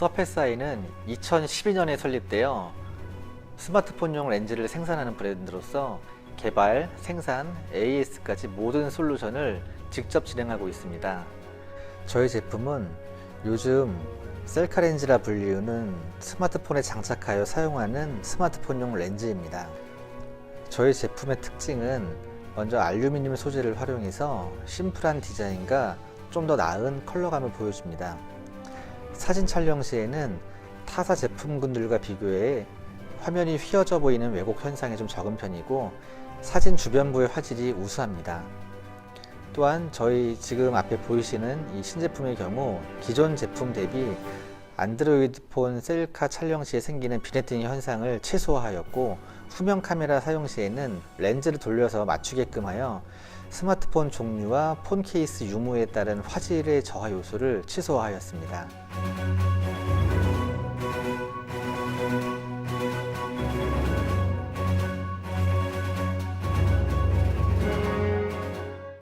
서페스아이는 2012년에 설립되어 스마트폰용 렌즈를 생산하는 브랜드로서 개발, 생산, AS까지 모든 솔루션을 직접 진행하고 있습니다. 저희 제품은 요즘 셀카 렌즈라 불리우는 스마트폰에 장착하여 사용하는 스마트폰용 렌즈입니다. 저희 제품의 특징은 먼저 알루미늄 소재를 활용해서 심플한 디자인과 좀 더 나은 컬러감을 보여줍니다. 사진 촬영 시에는 타사 제품군들과 비교해 화면이 휘어져 보이는 왜곡 현상이 좀 적은 편이고 사진 주변부의 화질이 우수합니다. 또한 저희 지금 앞에 보이시는 이 신제품의 경우 기존 제품 대비 안드로이드 폰 셀카 촬영 시에 생기는 비네팅 현상을 최소화하였고 후면 카메라 사용 시에는 렌즈를 돌려서 맞추게끔 하여 스마트폰 종류와 폰 케이스 유무에 따른 화질의 저하 요소를 최소화하였습니다.